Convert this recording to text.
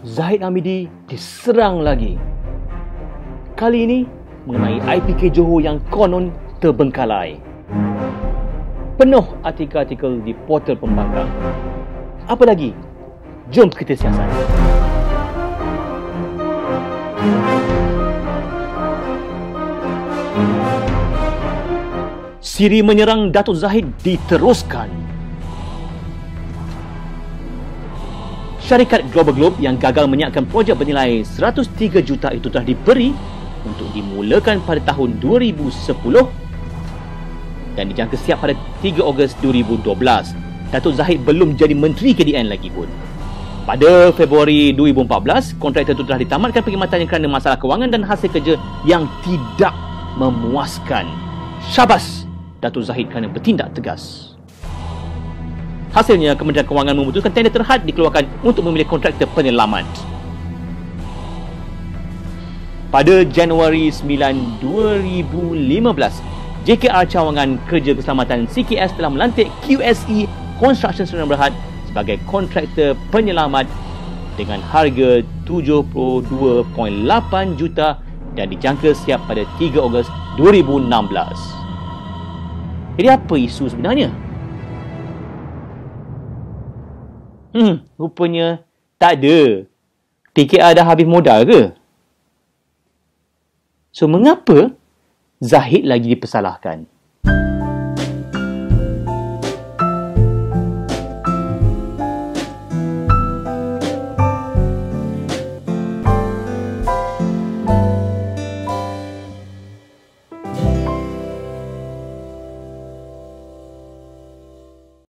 Zahid Hamidi diserang lagi. Kali ini mengenai IPK Johor yang konon terbengkalai. Penuh artikel-artikel di portal pembangkang. Apa lagi? Jom kita siasat. Siri menyerang Datuk Zahid diteruskan. Syarikat Global Globe yang gagal menyiapkan projek bernilai 103 juta itu telah diberi untuk dimulakan pada tahun 2010 dan dijangka siap pada 3 Ogos 2012. Datuk Zahid belum jadi Menteri KDN lagi pun. Pada Februari 2014, kontraktor itu telah ditamatkan perkhidmatannya kerana masalah kewangan dan hasil kerja yang tidak memuaskan. Syabas Datuk Zahid kerana bertindak tegas. Hasilnya, Kementerian Kewangan memutuskan tender terhad dikeluarkan untuk memilih kontraktor penyelamat. Pada Januari 9, 2015, JKR Cawangan Kerja Keselamatan CKS telah melantik QSE Construction Sdn Berhad sebagai kontraktor penyelamat dengan harga 72.8 juta dan dijangka siap pada 3 Ogos 2016. Jadi apa isu sebenarnya? Hmm, rupanya tak ada. TKR dah habis modal ke? So, mengapa Zahid lagi dipersalahkan?